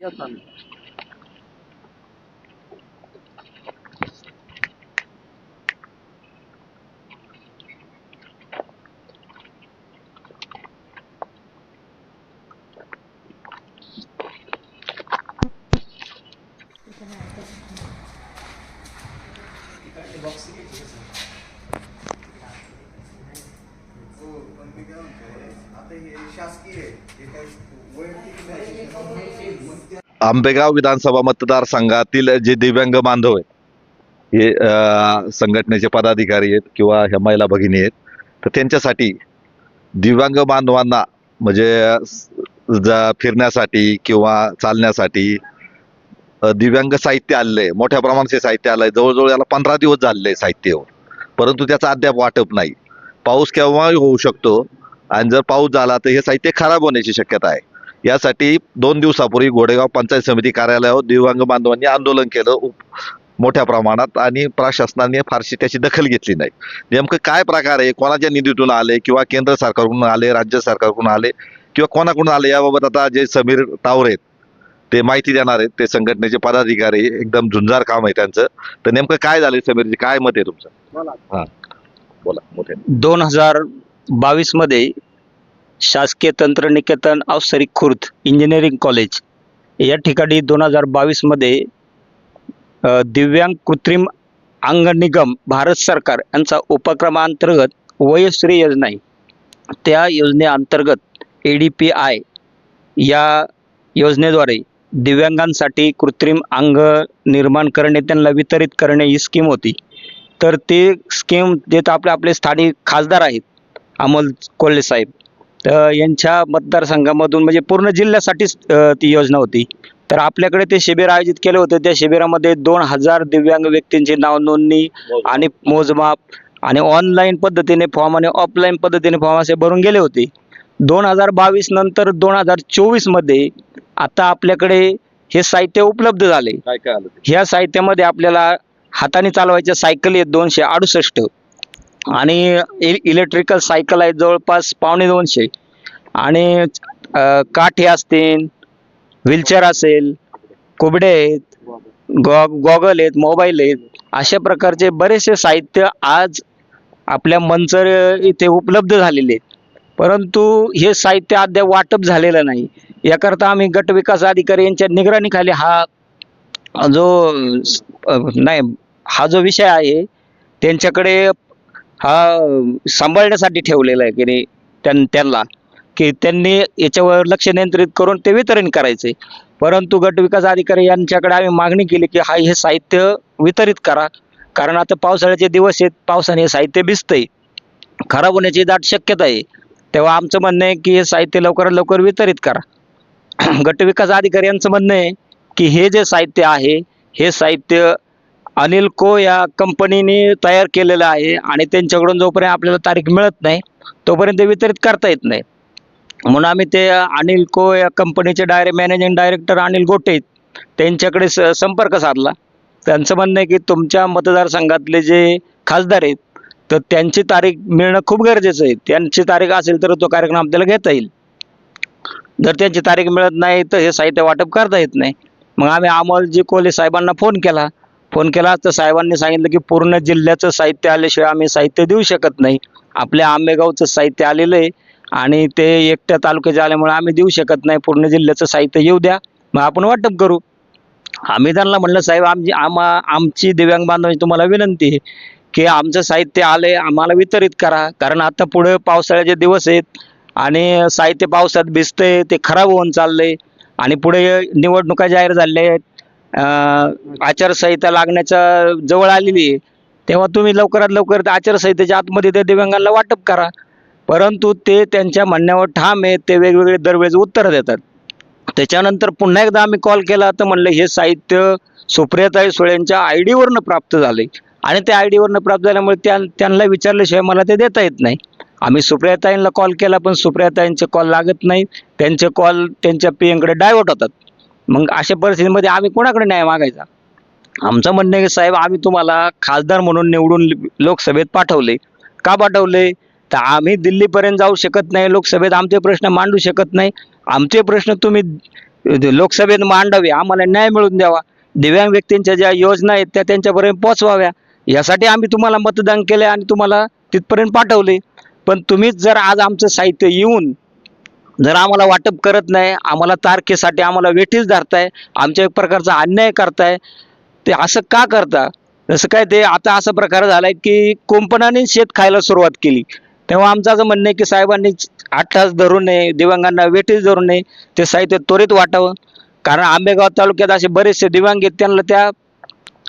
要等。आंबेगाव विधानसभा मतदारसंघातील जे दिव्यांग बांधव आहेत हे संघटनेचे पदाधिकारी आहेत किंवा ह्या महिला भगिनी आहेत तर त्यांच्यासाठी दिव्यांग बांधवांना म्हणजे जा फिरण्यासाठी किंवा चालण्यासाठी दिव्यांग साहित्य आलेलं आहे. मोठ्या प्रमाणाचे साहित्य आलंय. जवळजवळ याला पंधरा दिवस झालेले आहे साहित्य परंतु त्याचं अद्याप वाटप नाही. पाऊस केव्हाही होऊ शकतो आणि जर पाऊस झाला तर हे साहित्य खराब होण्याची शक्यता आहे. यासाठी दोन दिवसापूर्वी घोडेगाव पंचायत समिती कार्यालयावर दिव्यांग बांधवांनी आंदोलन केलं मोठ्या प्रमाणात आणि प्रशासनाने फारशी त्याची दखल घेतली नाही. नेमकं काय प्रकार आहे? कोणाच्या निधीतून आले किंवा केंद्र सरकारकडून आले राज्य सरकारकडून आले किंवा कोणाकडून आले? याबाबत आता जे समीर तावरे आहेत ते माहिती देणार आहेत. ते संघटनेचे पदाधिकारी एकदम झुंजार काम आहे त्यांचं. तर नेमकं काय झालं समीरजी? काय मत आहे तुमचं? बोला. हा. बोला मोठे. दोन हजार बावीसमध्ये शासकीय तंत्रनिकेतन अवसरी खुर्द इंजिनिअरिंग कॉलेज या ठिकाणी दोन हजार बावीसमध्ये दिव्यांग कृत्रिम अंग निगम भारत सरकार यांचा उपक्रमांतर्गत वयश्री योजना आहे. त्या योजनेअंतर्गत ए डी पी आय या योजनेद्वारे दिव्यांगांसाठी कृत्रिम अंग निर्माण करणे त्यांना वितरित करणे ही स्कीम होती. तर ते स्कीम देत आपले आपले स्थानिक खासदार आहेत अमोल कोल्हे साहेब. यांच्या मतदारसंघामधून म्हणजे पूर्ण जिल्ह्यासाठीच ती योजना होती. तर आपल्याकडे ते शिबिर आयोजित केले होते. त्या शिबिरामध्ये दोन हजार दिव्यांग व्यक्तींची नाव नोंदणी आणि मोजमाप आणि ऑनलाईन पद्धतीने फॉर्म आणि ऑफलाईन पद्धतीने फॉर्म असे भरून गेले होते. दोन हजार बावीस नंतर दोन हजार चोवीसमध्ये आता आपल्याकडे हे साहित्य उपलब्ध झाले? ह्या साहित्यामध्ये आपल्याला हाताने चालवायच्या सायकल आहेत दोनशे अडुसष्ट. आणि इ इलेक्ट्रिकल सायकल आहेत जवळपास पावणे दोनशे. आणि काठी असतील व्हीलचेअर असेल कुबडे आहेत गॉ गॉगल आहेत मोबाईल आहेत अशा प्रकारचे बरेचसे साहित्य आज आपल्या मंचर इथे उपलब्ध झालेले आहेत. परंतु हे साहित्य अद्याप वाटप झालेलं नाही. याकरता आम्ही गट विकास अधिकारी यांच्या निगराणीखाली हा जो नाही हा जो विषय आहे त्यांच्याकडे हा सांभाळण्यासाठी ठेवलेला आहे की नाही त्यां त्यांना. की त्यांनी याच्यावर लक्ष नियंत्रित करून ते वितरण करायचे. परंतु गट विकास अधिकारी यांच्याकडे आम्ही मागणी केली की हा हे साहित्य वितरित करा. कारण आता पावसाळ्याचे दिवस आहेत पावसाने हे साहित्य भिजतंय. खराब होण्याची दाट शक्यता आहे. तेव्हा आमचं म्हणणं आहे की हे साहित्य लवकरात लवकर वितरित करा. गट विकास अधिकारी यांचं म्हणणं आहे की हे जे साहित्य आहे हे साहित्य अनिल को या कंपनीने तयार केलेलं आहे आणि त्यांच्याकडून जोपर्यंत आपल्याला तारीख मिळत नाही तोपर्यंत ते वितरित करता येत नाही. म्हणून आम्ही ते अनिल को या कंपनीचे direct managing director Anil Gote आहेत, त्यांच्याकडे स संपर्क साधला. त्यांचं म्हणणं आहे की तुमच्या मतदारसंघातले जे खासदार आहेत तर त्यांची तारीख मिळणं खूप गरजेचं आहे. त्यांची तारीख असेल तर तो कार्यक्रम आपल्याला घेता येईल. जर त्यांची तारीख मिळत नाही तर हे साहित्य वाटप करता येत नाही. मग आम्ही अमोलजी कोले साहेबांना फोन केला. फोन केला तर साहेबांनी सांगितलं की पूर्ण जिल्ह्याचं साहित्य आल्याशिवाय आम्ही साहित्य देऊ शकत नाही. आपल्या आंबेगावचं साहित्य आलेलं आहे आणि ते एकट्या तालुक्याचे आल्यामुळे आम्ही देऊ शकत नाही. पूर्ण जिल्ह्याचं साहित्य येऊ द्या. मग आपण वाटप करू. आम्ही त्यांना म्हणलं साहेब आमची आम्हा आमची दिव्यांग बांधवांची तुम्हाला विनंती आहे की आमचं साहित्य आले आम्हाला वितरित करा. कारण आता पुढे पावसाळ्याचे दिवस आहेत आणि साहित्य पावसात भिजतंय ते खराब होऊन चाललंय आणि पुढे निवडणुका जाहीर झाल्या आहेत. आचारसंहिता लागण्याच्या जवळ आलेली आहे. तेव्हा तुम्ही लवकरात लवकर आचारसंहितेच्या आतमध्ये ते दिव्यांगांना वाटप करा. परंतु ते त्यांच्या म्हणण्यावर ठाम आहे ते वेगवेगळे दरवेळेस उत्तरं देतात. त्याच्यानंतर पुन्हा एकदा आम्ही कॉल केला तर म्हणलं हे साहित्य सुप्रियाताई सुळेंच्या आय डीवरनं प्राप्त झाले आणि त्या आय डीवरनं प्राप्त झाल्यामुळे त्या त्यांना विचारल्याशिवाय मला ते देता येत नाही. आम्ही सुप्रियाताईंना कॉल केला पण सुप्रियाताईंचे कॉल लागत नाही त्यांचे कॉल त्यांच्या पी एमकडे डायव्हर्ट होतात. मग अशा परिस्थितीमध्ये आम्ही कोणाकडे न्याय मागायचा? आमचं म्हणणं आहे की साहेब आम्ही तुम्हाला खासदार म्हणून निवडून लोकसभेत पाठवले. का पाठवले? तर आम्ही दिल्लीपर्यंत जाऊ शकत नाही लोकसभेत आमचे प्रश्न मांडू शकत नाही. आमचे प्रश्न तुम्ही लोकसभेत मांडावे आम्हाला न्याय मिळवून द्यावा. दिव्यांग व्यक्तींच्या ज्या योजना आहेत त्या त्यांच्यापर्यंत पोहोचवाव्या. यासाठी आम्ही तुम्हाला मतदान केले आणि तुम्हाला तिथपर्यंत पाठवले. पण तुम्हीच जर आज आमचं साहित्य येऊन जर आम्हाला वाटप करत नाही आम्हाला तारखेसाठी आम्हाला वेठीच धरताय आमच्या एक प्रकारचा अन्याय करताय ते असं का करता? जसं काय ते आता असा प्रकार झालाय की कुंपणाने शेत खायला सुरुवात केली. तेव्हा आमचं असं म्हणणं आहे की साहेबांनी आठ तास धरू नये दिव्यांगांना वेठीच धरू नये ते साहित्य त्वरित वाटावं. कारण आंबेगाव तालुक्यात असे बरेचसे दिव्यांग आहेत त्यांना त्या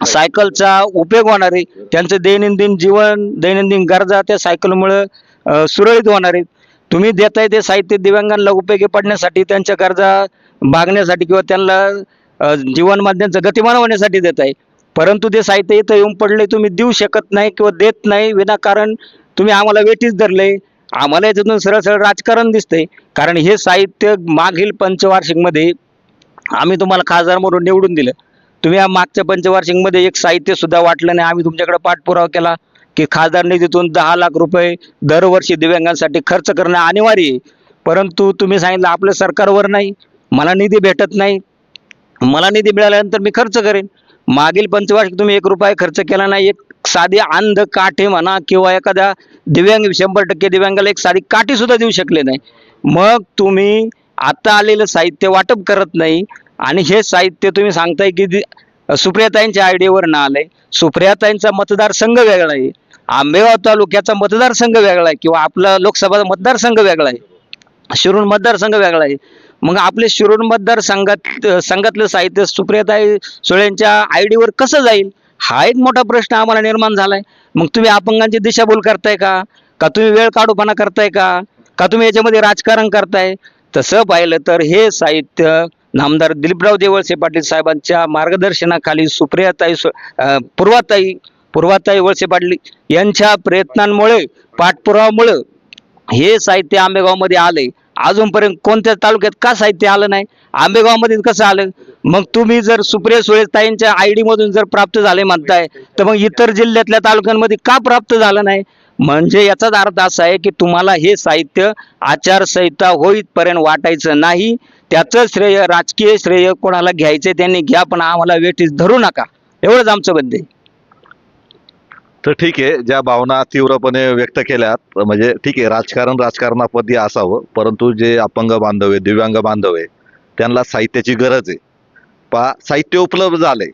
सायकलचा उपयोग होणार आहे. त्यांचं दैनंदिन जीवन दैनंदिन गरजा त्या सायकलमुळं सुरळीत होणार आहेत. तुम्ही देताय ते साहित्य दिव्यांगांना उपयोगी पडण्यासाठी त्यांच्या गरजा भागण्यासाठी किंवा त्यांना जीवनमाध्यमचं गतिमान होण्यासाठी देत आहे परंतु ते साहित्य इथं येऊन पडले तुम्ही देऊ शकत नाही किंवा देत नाही विनाकारण तुम्ही आम्हाला वेटीच धरले आम्हाला याच्यातून सरळ सरळ राजकारण दिसतंय. कारण हे साहित्य मागील पंचवार्षिकमध्ये आम्ही तुम्हाला खासदार म्हणून निवडून दिलं. तुम्ही या मागच्या पंचवार्षिकमध्ये एक साहित्यसुद्धा वाटलं नाही. आम्ही तुमच्याकडे पाठपुरावा केला. की खासदार निधीतून दहा लाख रुपये दरवर्षी दिव्यांगांसाठी खर्च करणं अनिवार्य आहे. परंतु तुम्ही सांगितलं आपलं सरकारवर नाही मला निधी भेटत नाही. मला निधी मिळाल्यानंतर मी खर्च करेन. मागील पंचवार्षिक तुम्ही एक रुपया खर्च केला नाही एक साधी अंध काठी म्हणा किंवा एखाद्या दिव्यांग शंभर टक्के दिव्यांगाला एक साधी काठी सुद्धा देऊ शकले नाही. मग तुम्ही आता आलेलं साहित्य वाटप करत नाही आणि हे साहित्य तुम्ही सांगताय की दि- सुप्रियाताईंच्या आयडियावर ना आलंय. सुप्रियाताईंचा मतदारसंघ वेगळा आहे. आंबेगाव तालुक्याचा मतदारसंघ वेगळा आहे किंवा आपला लोकसभा मतदारसंघ वेगळा आहे. शिरूर मतदारसंघ वेगळा आहे. मग आपले शिरूर मतदारसंघात संघातलं साहित्य सुप्रियाताई सुळेंच्या आयडीवर कसं जाईल? हा एक मोठा प्रश्न आम्हाला निर्माण झालाय. मग तुम्ही अपंगांची दिशाभूल करताय का? का तुम्ही वेळ काढूपणा करताय का? का तुम्ही याच्यामध्ये राजकारण करताय? तसं पाहिलं तर हे साहित्य नामदार दिलीपराव देवळसे पाटील साहेबांच्या मार्गदर्शनाखाली सुप्रियाताई सु- पूर्वाताई पूर्वाताई वळसे पाटील यांच्या प्रयत्नांमुळे पाठपुरावामुळे हे साहित्य आंबेगावमध्ये आले अजूनपर्यंत कोणत्या तालुक्यात का साहित्य आलं नाही? आंबेगावमध्ये कसं आलं? मग तुम्ही जर सुप्रिया सुळेताईंच्या आय डी मधून जर प्राप्त झाले म्हणताय तर मग इतर जिल्ह्यातल्या तालुक्यांमध्ये का प्राप्त झालं नाही? म्हणजे याचाच अर्थ असा आहे की तुम्हाला हे साहित्य आचारसंहिता होईपर्यंत वाटायचं नाही. त्याचं श्रेय राजकीय श्रेय कोणाला घ्यायचं त्यांनी घ्या पण आम्हाला वेठीस धरू नका. एवढंच आमचं बद्दल तर ठीक आहे ज्या भावना तीव्रपणे व्यक्त केल्यात म्हणजे ठीक आहे राजकारण राजकारणापदी असावं परंतु जे अपंग बांधव आहे दिव्यांग बांधव आहे त्यांना साहित्याची गरज आहे. पा साहित्य उपलब्ध झालंय.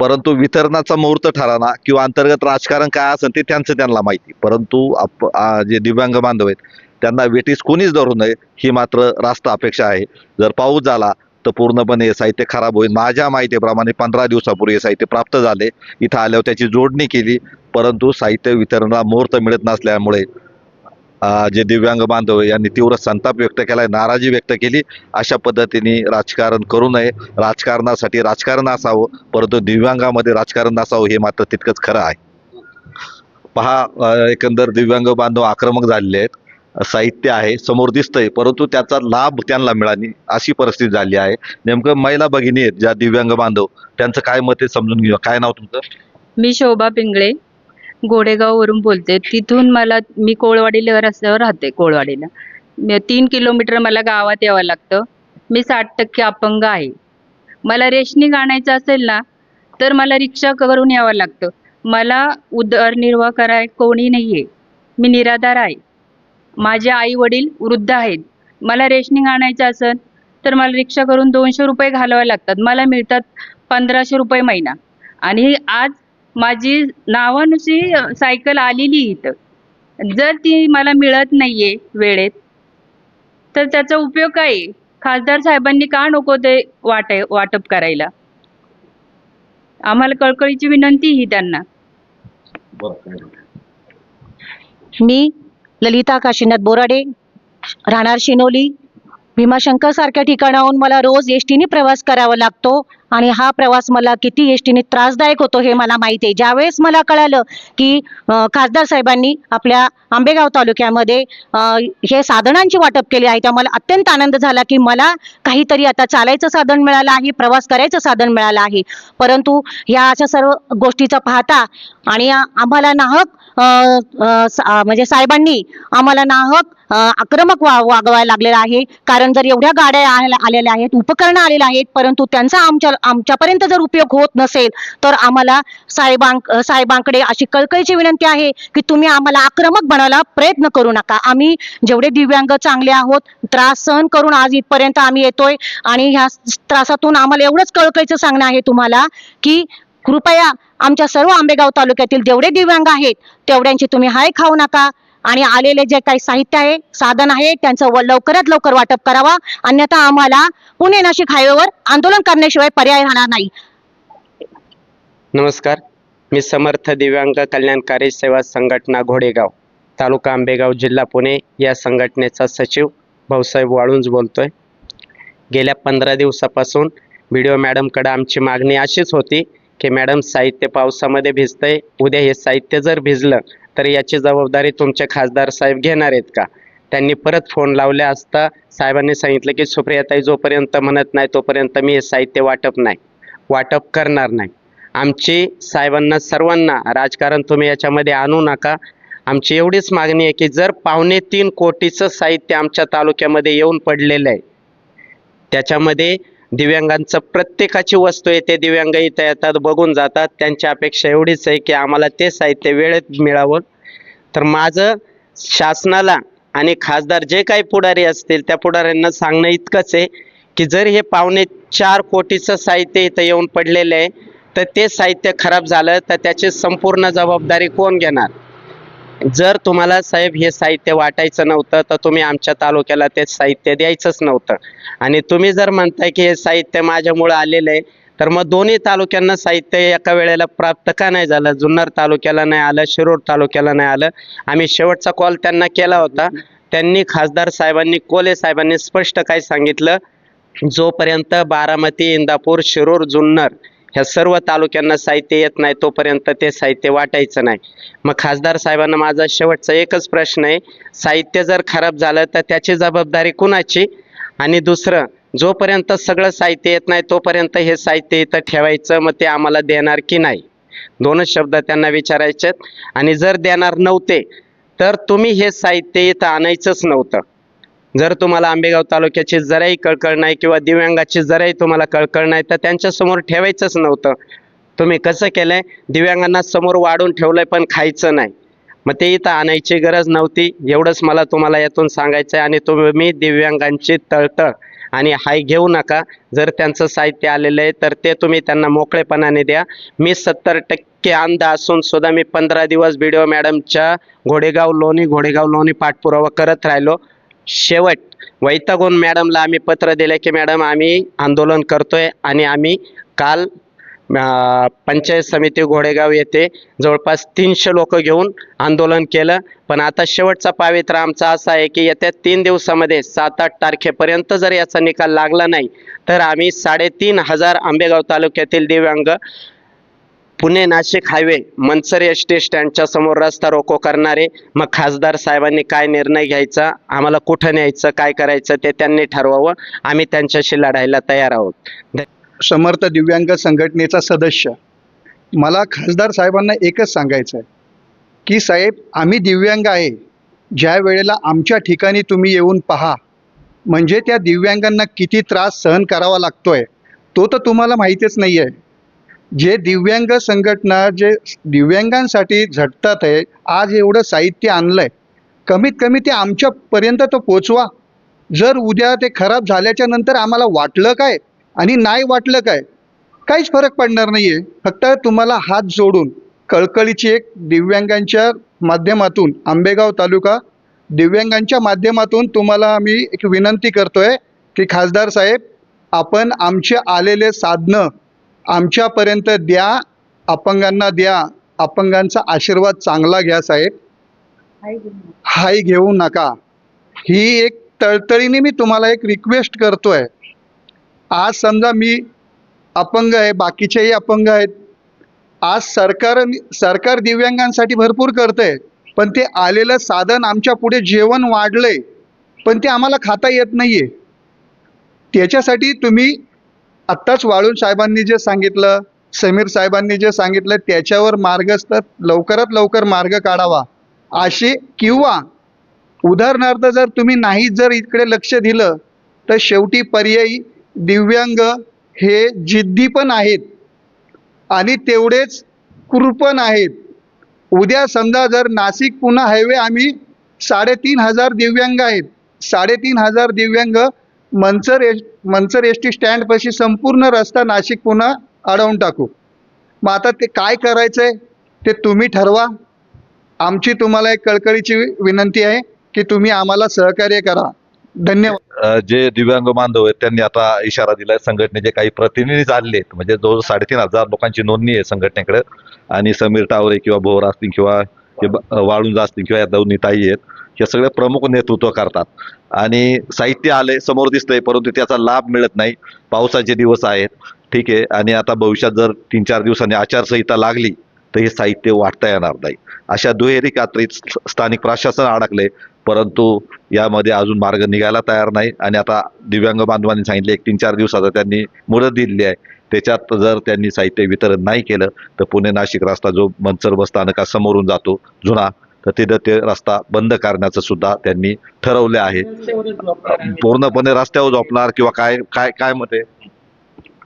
परंतु वितरणाचा मुहूर्त ठराना किंवा अंतर्गत राजकारण काय असेल ते त्यांचं त्यांना माहिती. परंतु आप जे दिव्यांग बांधव आहेत त्यांना वेटीस कोणीच धरू नये ही मात्र रास्त अपेक्षा आहे. जर पाऊस झाला तर पूर्णपणे हे साहित्य खराब होईल. माझ्या माहितीप्रमाणे पंधरा दिवसापूर्वी हे साहित्य प्राप्त झाले. इथं आल्यावर त्याची जोडणी केली. परंतु साहित्य वितरणाला मुहूर्त मिळत नसल्यामुळे जे दिव्यांग बांधव यांनी तीव्र संताप व्यक्त केलाय नाराजी व्यक्त केली. अशा पद्धतीने राजकारण करू नये. राजकारणासाठी राजकारण असावं परंतु दिव्यांगामध्ये राजकारण नसावं हे मात्र तितकंच खरं आहे. पहा एकंदर दिव्यांग बांधव आक्रमक झालेले आहेत. साहित्य आहे समोर दिसतंय परंतु त्याचा लाभ त्यांना मिळाली अशी परिस्थिती झाली आहे. नेमकं महिला भगिनी आहेत ज्या दिव्यांग बांधव त्यांचं काय मत आहे समजून घेऊ काय नाव तुमचं? मी शोभा पिंगळे. गोडेगाववरून बोलते. तिथून मला मी कोळवाडीला रस्त्यावर राहते कोळवाडीला. म- तीन किलोमीटर मला गावात यावं लागतं. मी साठ टक्के अपंग आहे. मला रेशनिंग आणायचं असेल ना तर मला रिक्षा करून यावं लागतं. मला उदरनिर्वाह कराय कोणी नाही आहे मी निराधार आहे. माझे आई वडील वृद्ध आहेत. मला रेशनिंग आणायचं असेल तर मला रिक्षा करून दोनशे रुपये घालावे लागतात. मला मिळतात पंधराशे रुपये महिना. आणि आज माझी नावानुशी सायकल आलेली इथं. जर ती मला मिळत नाहीये वेळेत तर त्याचा उपयोग काय आहे? खासदार साहेबांनी का नको ते वाट वाटप करायला? आम्हाला कळकळीची विनंती ही त्यांना. मी ललिता काशीनाथ बोराडे राहणार शिनोली. भीमाशंकर सारख्या ठिकाणाहून मला रोज एस टीने प्रवास करावा लागतो. आणि हा प्रवास मला किती एसटीने त्रासदायक होतो हे मला माहिती आहे. ज्यावेळेस मला कळालं की खासदार साहेबांनी आपल्या आंबेगाव तालुक्यामध्ये हे साधनांची वाटप केली आहे त्या मला अत्यंत आनंद झाला की मला काहीतरी आता चालायचं साधन मिळालं आहे प्रवास करायचं साधन मिळालं आहे. परंतु ह्या अशा सर्व गोष्टीचा पाहता आणि आम्हाला नाहक म्हणजे साहेबांनी आम्हाला नाहक आक्रमक वा वागवायला लागलेला आहे. कारण जर एवढ्या गाड्या आलेल्या आहेत उपकरणं आलेल्या आहेत परंतु त्यांचा आमच्या आमच्यापर्यंत जर उपयोग होत नसेल तर आम्हाला साहेबां साहेबांकडे अशी कळकळीची विनंती आहे की तुम्ही आम्हाला आक्रमक बनायला प्रयत्न करू नका. आम्ही जेवढे दिव्यांग चांगले आहोत त्रास सहन करून आज इथपर्यंत आम्ही येतोय आणि ह्या त्रासातून आम्हाला एवढंच कळकळीचं सांगणं आहे तुम्हाला की कृपया आमच्या सर्व आंबेगाव तालुक्यातील जेवढे दिव्यांग आहेत तेवढ्यांची तुम्ही हाय खाऊ नका. आणि आलेले जे काही साहित्य आहे साधन आहे त्यांचं व- लवकरात लवकर वाटप करावा. अन्यथा आम्हाला पुणे नाशिक हायवेवर आंदोलन करण्याशिवाय पर्याय राहणार नाही. नमस्कार. मी समर्थ दिव्यांग कल्याणकारी सेवा संघटना घोडेगाव तालुका आंबेगाव जिल्हा पुणे या संघटनेचा सचिव भाऊसाहेब वाळुंज बोलतोय. गेल्या पंधरा दिवसापासून व्हिडिओ मॅडमकडे आमची मागणी अशीच होती की मॅडम साहित्य पावसामध्ये भिजतंय उद्या हे साहित्य जर भिजलं तर याची जबाबदारी तुमचे खासदार साहेब घेणार आहेत का? त्यांनी परत फोन लावले असता साहेबांनी सांगितलं की सुप्रियाताई जोपर्यंत म्हणत नाही तोपर्यंत मी हे साहित्य वाटप नाही वाटप करणार नाही. आमची साहेबांना सर्वांना राजकारण तुम्ही याच्यामध्ये आणू नका. आमची एवढीच मागणी आहे की जर पावणे तीन कोटीचं साहित्य आमच्या तालुक्यामध्ये येऊन पडलेलं आहे त्याच्यामध्ये दिव्यांगांचं प्रत्येकाची वस्तू आहे ते दिव्यांग इथं येतात बघून जातात. त्यांची अपेक्षा एवढीच आहे की आम्हाला ते साहित्य वेळेत मिळावं. तर माझं शासनाला आणि खासदार जे काही पुढारी असतील त्या पुढाऱ्यांना सांगणं इतकंच आहे की जर हे पावणे चार कोटीचं साहित्य इथं येऊन पडलेलं आहे तर ते साहित्य खराब झालं तर त्याची संपूर्ण जबाबदारी कोण घेणार? जर तुम्हाला साहेब हे साहित्य वाटायचं नव्हतं तर तुम्ही आमच्या तालुक्याला ते साहित्य द्यायचंच नव्हतं. आणि तुम्ही जर म्हणताय की हे साहित्य माझ्यामुळं आलेलं आहे तर मग दोन्ही तालुक्यांना साहित्य एका वेळेला प्राप्त का नाही झालं? जुन्नर तालुक्याला नाही आलं शिरूर तालुक्याला नाही आलं. आम्ही शेवटचा कॉल त्यांना केला होता. त्यांनी खासदार साहेबांनी कोले साहेबांनी स्पष्ट काय सांगितलं? जोपर्यंत बारामती इंदापूर शिरूर जुन्नर ह्या सर्व तालुक्यांना साहित्य येत नाही तोपर्यंत ते साहित्य वाटायचं नाही. मग खासदार साहेबांना माझा शेवटचा एकच प्रश्न आहे साहित्य जर खराब झालं तर त्याची जबाबदारी कुणाची? आणि दुसरं जोपर्यंत सगळं साहित्य येत नाही तोपर्यंत हे साहित्य इथं ठेवायचं मग ते आम्हाला देणार की नाही? दोनच शब्द त्यांना विचारायचे आणि जर देणार नव्हते तर तुम्ही हे साहित्य इथं आणायचंच नव्हतं. जर तुम्हाला आंबेगाव तालुक्याची जराही कळकळ नाही किंवा दिव्यांगाची जराही तुम्हाला कळकळ नाही तर त्यांच्यासमोर ठेवायचंच नव्हतं. तुम्ही कसं केलंय? दिव्यांगांना समोर वाढून ठेवलंय पण खायचं नाही. मग ते इथं आणायची गरज नव्हती. एवढंच मला तुम्हाला यातून सांगायचं आहे आणि तुम्ही दिव्यांगांची तळतळ आणि हाय घेऊ नका. जर त्यांचं साहित्य आलेलं आहे तर ते तुम्ही त्यांना मोकळेपणाने द्या. मी सत्तर टक्के अंध असून सुद्धा मी पंधरा दिवस बी डी ओ मॅडमच्या घोडेगाव लोणी घोडेगाव लोणी पाठपुरावा करत राहिलो. शेवट वैतागून मॅडमला आम्ही पत्र दिलं की मॅडम आम्ही आंदोलन करतोय आणि आम्ही काल पंचायत समिती घोडेगाव येथे जवळपास तीनशे लोक घेऊन आंदोलन केलं. पण आता शेवटचा पावित्रा आमचा असा आहे की येत्या तीन दिवसामध्ये सात आठ तारखेपर्यंत जर याचा निकाल लागला नाही तर आम्ही साडेतीन हजार आंबेगाव तालुक्यातील दिव्यांग Pune Nashik highway Manchar S T स्टँडच्या समोर रस्ता रोको करणारे मग खासदार साहेबांनी काय निर्णय घ्यायचा आम्हाला कुठं न्यायचं काय करायचं ते त्यांनी ठरवावं आम्ही त्यांच्याशी लढायला तयार आहोत. समर्थ दिव्यांग संघटनेचा सदस्य. मला खासदार साहेबांना एकच सांगायचं आहे की साहेब आम्ही दिव्यांग आहे. ज्या वेळेला आमच्या ठिकाणी तुम्ही येऊन पहा. म्हणजे त्या दिव्यांगांना किती त्रास सहन करावा लागतोय तो तर तुम्हाला माहितीच नाही आहे जे दिव्यांग संघटना जे दिव्यांगांसाठी झटतात आहे आज एवढं साहित्य आणलं आहे कमीत कमी ते आमच्यापर्यंत तो पोचवा. जर उद्या ते खराब झाल्याच्यानंतर आम्हाला वाटलं काय आणि नाही वाटलं काय काहीच फरक पडणार नाही आहे फक्त तुम्हाला हात जोडून कळकळीची एक दिव्यांगांच्या माध्यमातून आंबेगाव तालुका दिव्यांगांच्या माध्यमातून तुम्हाला आम्ही एक विनंती करतोय की खासदार साहेब आपण आमचे आलेले साधनं आमच्यापर्यंत द्या अपंगांना द्या अपंगांचा आशीर्वाद चांगला घ्या साहेब. हाय घेऊ नका. ही एक तळतळीने मी तुम्हाला एक रिक्वेस्ट करतोय. आज समजा मी अपंग आहे बाकीचेही अपंग आहेत. आज सरकार सरकार दिव्यांगांसाठी भरपूर करतंय पण ते आलेलं साधन आमच्या पुढे जेवण वाढलंय पण ते आम्हाला खाता येत नाहीये. त्याच्यासाठी तुम्ही आत्ताच वाळून साहेबांनी जे सांगितलं समीर साहेबांनी जे सांगितलं त्याच्यावर मार्गस्थ लवकरात लवकर मार्ग काढावा. अशी किंवा उदाहरणार्थ जर तुम्ही नाही जर इकडे लक्ष दिलं तर शेवटी पर्यायी दिव्यांग हे जिद्दी पण आहेत आणि तेवढेच कुरपण आहेत. उद्या समजा जर नाशिक पुणे हायवे आम्ही साडेतीन हजार दिव्यांग आहेत. साडेतीन हजार दिव्यांग Manchar S Manchar S T स्टँडपाशी संपूर्ण रस्ता नाशिक पुन्हा अडवून टाकू. मग आता ते काय करायचं आहे ते तुम्ही ठरवा. आमची तुम्हाला एक कळकळीची विनंती आहे की तुम्ही आम्हाला सहकार्य करा. धन्यवाद. जे दिव्यांग बांधव आहेत त्यांनी आता इशारा दिलाय संघटनेचे काही प्रतिनिधी चालले आहेत. म्हणजे जवळ साडेतीन हजार लोकांची नोंदणी आहे संघटनेकडे. आणि समीर टावरे किंवा भोवर असतील किंवा हे ब- वाळुंज असतील किंवा या दोन्ही ताई आहेत या सगळे प्रमुख नेतृत्व करतात. आणि साहित्य आले समोर दिसतंय परंतु त्याचा लाभ मिळत नाही. पावसाचे दिवस आहेत. ठीक आहे. आणि आता भविष्यात जर तीन चार दिवसांनी आचारसंहिता लागली तर हे साहित्य वाटता येणार नाही. अशा दुहेरी कात्रीत स्थानिक प्रशासन अडकले परंतु यामध्ये अजून मार्ग निघायला तयार नाही. आणि आता दिव्यांग बांधवांनी सांगितले एक तीन चार दिवसाचा त्यांनी मुदत दिलेली आहे. त्याच्यात जर त्यांनी साहित्य वितरण नाही केलं तर पुणे नाशिक रस्ता जो मनसर बस स्थानकासमोरून जातो जुना तर तिथं ते रस्ता बंद करण्याचं सुद्धा त्यांनी ठरवले आहे. पूर्णपणे रस्त्यावर झोपणार किंवा काय काय काय मत आहे?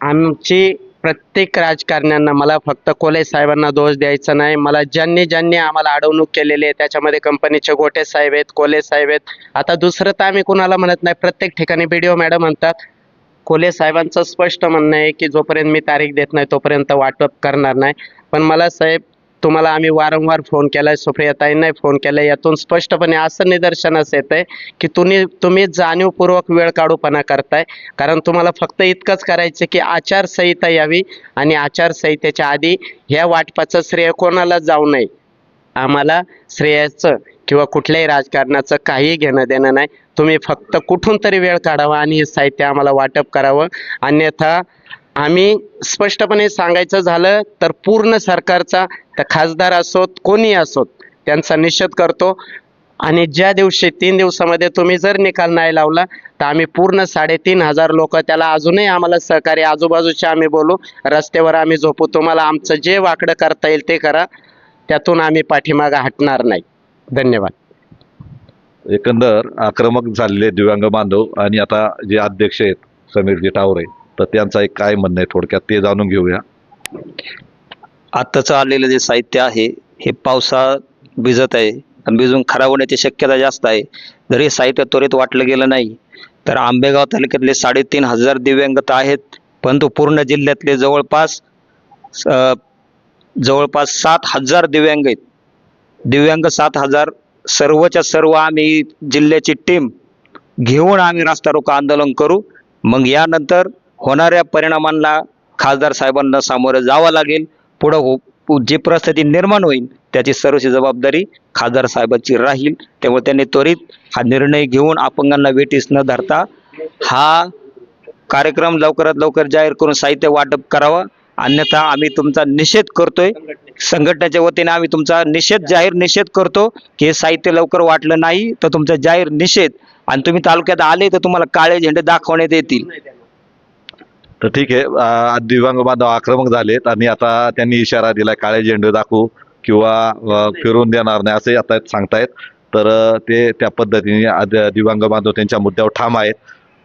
आमची प्रत्येक राजकारण्यांना मला फक्त कोले साहेबांना दोष द्यायचा नाही. मला ज्यांनी ज्यांनी आम्हाला अडवणूक केलेली आहे त्याच्यामध्ये कंपनीचे गोटे साहेब आहेत कोले साहेब आहेत. आता दुसरं तर आम्ही कुणाला म्हणत नाही. प्रत्येक ठिकाणी बीडीओ मॅडम म्हणतात खोले साहेबांचं स्पष्ट म्हणणं आहे की जोपर्यंत मी तारीख देत नाही तोपर्यंत वाटप करणार नाही. पण मला साहेब तुम्हाला आम्ही वारंवार फोन केलाय सुप्रियाताईंनाही फोन केलाय. यातून स्पष्टपणे असं निदर्शनास येत आहे की तुम्ही तुम्ही जाणीवपूर्वक वेळ काढूपणा करताय. कारण तुम्हाला फक्त इतकंच करायचं की आचारसंहिता यावी आणि आचारसंहितेच्या आधी ह्या वाटपाचं श्रेय कोणाला जाऊ नये? आम्हाला श्रेयाचं किंवा कुठल्याही राजकारणाचं काही घेणं देणं नाही. तुम्ही फक्त कुठून तरी वेळ काढावा आणि हे साहित्य आम्हाला वाटप करावं. अन्यथा आम्ही स्पष्टपणे सांगायचं झालं तर पूर्ण सरकारचा तर खासदार असोत कोणी असोत त्यांचा निषेध करतो. आणि ज्या दिवशी तीन दिवसामध्ये तुम्ही जर निकाल नाही लावला तर आम्ही पूर्ण साडेतीन हजार लोक त्याला अजूनही आम्हाला सहकार्य आजूबाजूचे आम्ही बोलू रस्त्यावर आम्ही झोपू तुम्हाला आमचं जे वाकडं करता येईल ते करा त्यातून आम्ही पाठीमागं हटणार नाही. धन्यवाद. एकंदर आक्रमक झालेले दिव्यांग बांधव आणि आता जे अध्यक्ष आहेत समीरजी टावरे तर त्यांचा एक काय म्हणणं आहे थोडक्यात ते जाणून घेऊया. आत्ताचं आलेलं जे साहित्य आहे हे पावसात भिजत आहे आणि भिजून खराब होण्याची शक्यता जास्त आहे. जर हे साहित्य त्वरित वाटलं गेलं नाही तर आंबेगाव तालुक्यातले साडेतीन हजार दिव्यांग तर आहेत परंतु पूर्ण जिल्ह्यातले जवळपास अं, जवळपास सात हजार दिव्यांग आहेत. दिव्यांग सात हजार सर्वच्या सर्व आम्ही जिल्ह्याची टीम घेऊन आम्ही रास्ता रोको आंदोलन करू. मग यानंतर होणाऱ्या परिणामांना खासदार साहेबांना सामोरं जावं लागेल. पुढं हो जी परिस्थिती निर्माण होईल त्याची सर्वची जबाबदारी खासदार साहेबांची राहील. त्यामुळे त्यांनी त्वरित हा निर्णय घेऊन अपंगांना वेटीस न धरता हा कार्यक्रम लवकरात लवकर जाहीर करून साहित्य वाटप करावं. अन्यथा आम्ही तुमचा निषेध करतोय. संघटनेच्या वतीने आम्ही तुमचा निषेध जाहीर निषेध करतो की हे साहित्य लवकर वाटलं नाही तर तुमचा जाहीर निषेध आणि तुम्ही तालुक्यात आले तर तुम्हाला काळे झेंडे दाखवण्यात येतील. तर ठीक आहे. दिव्यांग बांधव आक्रमक झालेत आणि आता त्यांनी इशारा दिला काळे झेंडे दाखवू किंवा फिरून देणार नाही असे आता सांगतायत. तर ते त्या पद्धतीने दिव्यांग बांधव त्यांच्या मुद्द्यावर ठाम आहेत.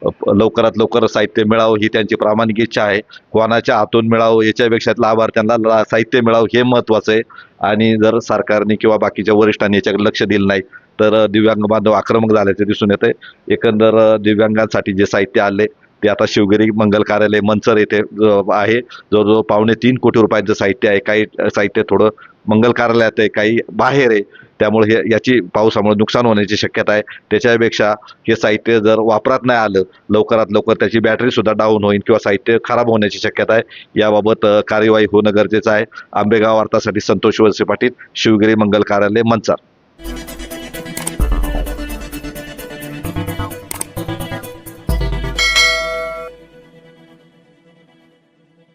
लवकरात लवकर साहित्य मिळावं ही त्यांची प्रामाणिक इच्छा आहे. कोणाच्या हातून मिळावं याच्यापेक्षा लाभार्थ्यांना साहित्य मिळावं हे महत्वाचं आहे. आणि जर सरकारने किंवा बाकीच्या वरिष्ठांनी याच्याकडे लक्ष दिलं नाही तर दिव्यांग बांधव आक्रमक झाल्याचे दिसून येते एकंदर दिव्यांगांसाठी जे साहित्य आले ते आता शिवगिरी मंगल कार्यालय मंचर येथे आहे. जवळजवळ पावणे तीन कोटी रुपयांचं साहित्य आहे. काही साहित्य थोडं मंगल कार्यालयात आहे काही बाहेर आहे. त्यामुळे हे याची पावसामुळे नुकसान होण्याची शक्यता आहे. त्याच्यापेक्षा हे साहित्य जर वापरात नाही आलं लवकरात लवकर त्याची बॅटरीसुद्धा डाऊन होईल किंवा साहित्य खराब होण्याची शक्यता आहे. याबाबत कार्यवाही होणं गरजेचं आहे. आंबेगाव वार्तासाठी संतोष वळसे पाटील शिवगिरी मंगल कार्यालय मंचर